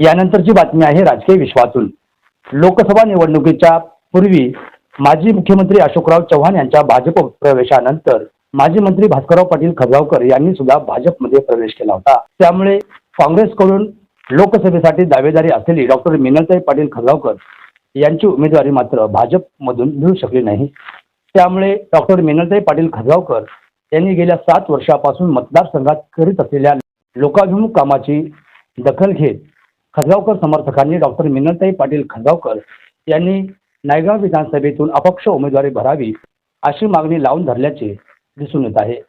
यानंतरची बातमी आहे राजकीय विश्वातून. लोकसभा निवडणुकीच्या पूर्वी माजी मुख्यमंत्री अशोकराव चव्हाण यांच्या भाजप प्रवेशानंतर माजी मंत्री भास्करराव पाटील खजगावकर यांनी सुद्धा भाजपमध्ये प्रवेश केला होता. त्यामुळे काँग्रेसकडून लोकसभेसाठी दावेदारी असलेली डॉक्टर मिनलताई पाटील खजगावकर यांची उमेदवारी मात्र भाजपमधून मिळू शकली नाही. त्यामुळे डॉक्टर मिनलताई पाटील खजगावकर यांनी गेल्या सात वर्षापासून मतदारसंघात करीत असलेल्या लोकाभिमुख कामाची दखल घेत खजगावकर समर्थकांनी डॉक्टर मिनलताई पाटील खजगावकर यांनी नायगाव विधानसभेतून अपक्ष उमेदवारी भरावी अशी मागणी लावून धरल्याचे दिसून येत आहे.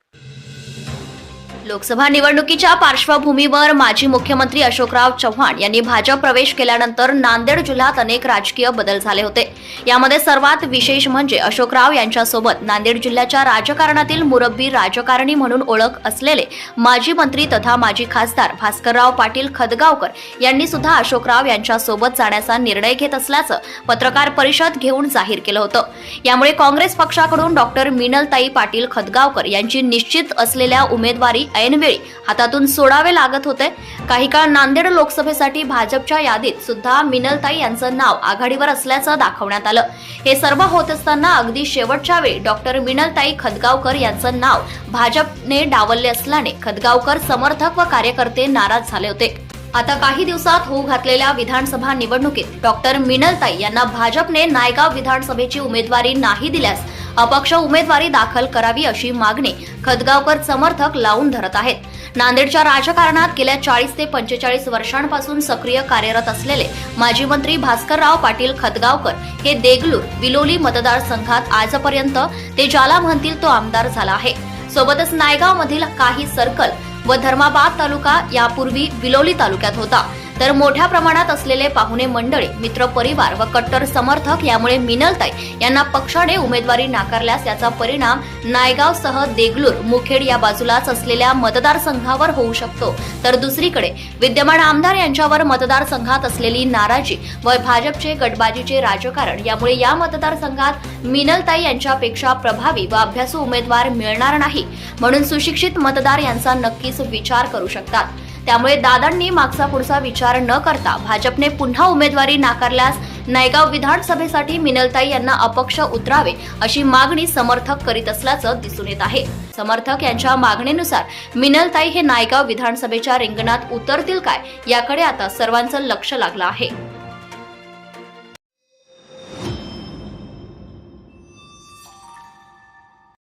लोकसभा निवडणुकीच्या पार्श्वभूमीवर माजी मुख्यमंत्री अशोकराव चव्हाण यांनी भाजप प्रवेश केल्यानंतर नांदेड जिल्ह्यात अनेक राजकीय बदल झाले होते. यामध्ये सर्वात विशेष म्हणजे अशोकराव यांच्यासोबत नांदेड जिल्ह्याच्या राजकारणातील मुरब्बी राजकारणी म्हणून ओळख असलेले माजी मंत्री तथा माजी खासदार भास्करराव पाटील खदगावकर यांनी सुद्धा अशोकराव यांच्यासोबत जाण्याचा निर्णय घेत असल्याचं पत्रकार परिषद घेऊन जाहीर केलं होतं. यामुळे काँग्रेस पक्षाकडून डॉक्टर मिनलताई पाटील खदगावकर यांची निश्चित असलेल्या उमेदवारी ऐनवेळी हातातून सोडावे लागत होते. काही काळ नांदेड लोकसभेसाठी भाजपच्या यादीत सुद्धा मिनलताई यांचं नाव आघाडीवर असल्याचं दाखवण्यात आलं. हे सर्व होत असताना अगदी शेवटच्या वेळी डॉक्टर मिनलताई खदगावकर यांचं नाव भाजपने डावलले असल्याने खदगावकर समर्थक व कार्यकर्ते नाराज झाले होते. आता काही दिवसात होऊ घातलेल्या विधानसभा निवडणुकीत डॉक्टर मिनलताई यांना भाजपने नायगाव विधानसभेची उमेदवारी नाही दिल्यास अपक्ष उमेदवारी दाखल करावी अशी मागणी खदगावकर समर्थक लावून धरत आहेत. नांदेडच्या राजकारणात गेल्या चाळीस ते पंचेचाळीस वर्षांपासून सक्रिय कार्यरत असलेले माजी मंत्री भास्करराव पाटील खदगावकर हे देगलूर विलोली मतदारसंघात आजपर्यंत ते ज्याला म्हणतील तो आमदार झाला आहे. सोबतच नायगाव मधील काही सर्कल व धर्माबाद तालुका यापूर्वी विलोली तालुक्यात होता. तर मोठ्या प्रमाणात असलेले पाहुणे मंडळी मित्र परिवार व कट्टर समर्थक यामुळे मिनलताई यांना पक्षाने उमेदवारी नाकारल्यास याचा परिणाम नायगावसह देगलूर मुखेड या बाजूलाच असलेल्या मतदारसंघावर होऊ शकतो. तर दुसरीकडे विद्यमान आमदार यांच्यावर मतदारसंघात असलेली नाराजी व भाजपचे गटबाजीचे राजकारण यामुळे या मतदारसंघात मिनलताई यांच्यापेक्षा प्रभावी व अभ्यासू उमेदवार मिळणार नाही. म्हणून सुशिक्षित मतदार यांचा नक्कीच विचार करू शकतात. त्यामुळे दादांनी मागचा पुढचा विचार न करता भाजपने पुन्हा उमेदवारी नाकारल्यास नायगाव विधानसभेसाठी मिनलताई यांना अपक्ष उतरावे अशी मागणी समर्थक करीत असल्याचं दिसून येत आहे. समर्थक यांच्या मागणीनुसार मिनलताई हे नायगाव विधानसभेच्या रिंगणात उतरतील काय याकडे आता सर्वांचं लक्ष लागलं आहे.